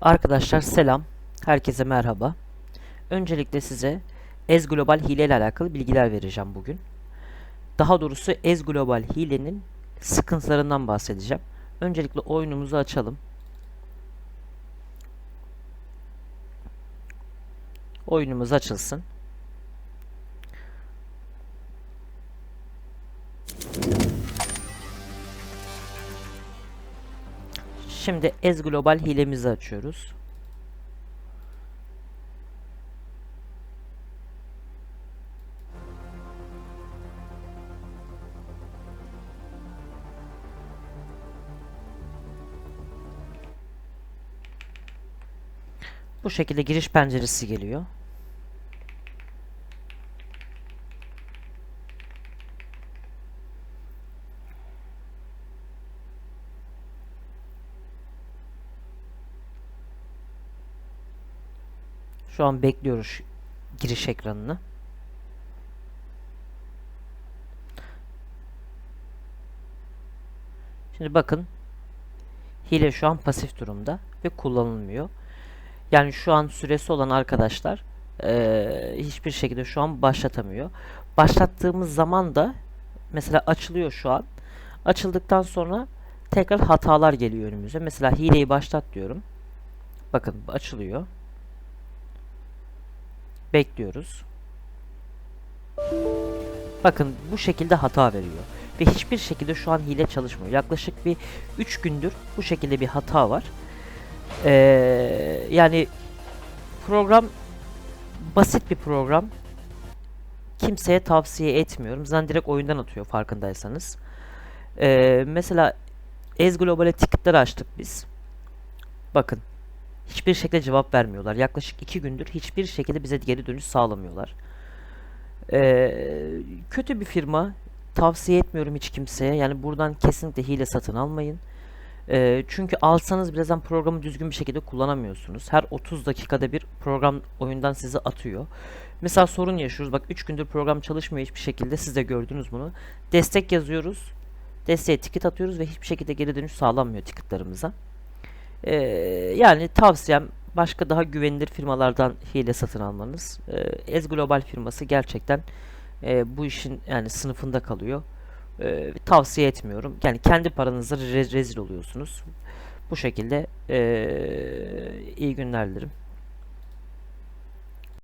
Arkadaşlar selam. Herkese merhaba. Öncelikle size Ez Global hile ile alakalı bilgiler vereceğim bugün. Daha doğrusu Ez Global hilenin sıkıntılarından bahsedeceğim. Öncelikle oyunumuzu açalım. Oyunumuz açılsın. Şimdi Ez Global hilemizi açıyoruz. Bu şekilde giriş penceresi geliyor. Şu an bekliyoruz giriş ekranını. Şimdi bakın hile şu an pasif durumda ve kullanılmıyor. Yani şu an süresi olan arkadaşlar eee, hiçbir şekilde şu an başlatamıyor. Başlattığımız zaman da mesela açılıyor şu an. Açıldıktan sonra tekrar hatalar geliyor önümüze. Mesela hileyi başlat diyorum. Bakın açılıyor. Bekliyoruz. Bakın bu şekilde hata veriyor. Ve hiçbir şekilde şu an hile çalışmıyor. Yaklaşık bir 3 gündür bu şekilde bir hata var. Ee, yani program basit bir program. Kimseye tavsiye etmiyorum. Zaten direkt oyundan atıyor farkındaysanız. Ee, mesela Ez Global'e ticket'ları açtık biz. Bakın hiçbir şekilde cevap vermiyorlar. Yaklaşık iki gündür hiçbir şekilde bize geri dönüş sağlamıyorlar. Ee, kötü bir firma. Tavsiye etmiyorum hiç kimseye. Yani buradan kesinlikle hile satın almayın. Ee, çünkü alsanız birazdan programı düzgün bir şekilde kullanamıyorsunuz. Her 30 dakikada bir program oyundan sizi atıyor. Mesela sorun yaşıyoruz. Bak 3 gündür program çalışmıyor hiçbir şekilde. Siz de gördünüz bunu. Destek yazıyoruz. Desteğe ticket atıyoruz ve hiçbir şekilde geri dönüş sağlanmıyor ticketlarımıza. Ee, yani tavsiyem başka daha güvenilir firmalardan hile satın almanız. Ee, Ez Global firması gerçekten e, bu işin yani sınıfında kalıyor. Ee, tavsiye etmiyorum. Yani kendi paranızla re- rezil oluyorsunuz. Bu şekilde ee, iyi günler dilerim.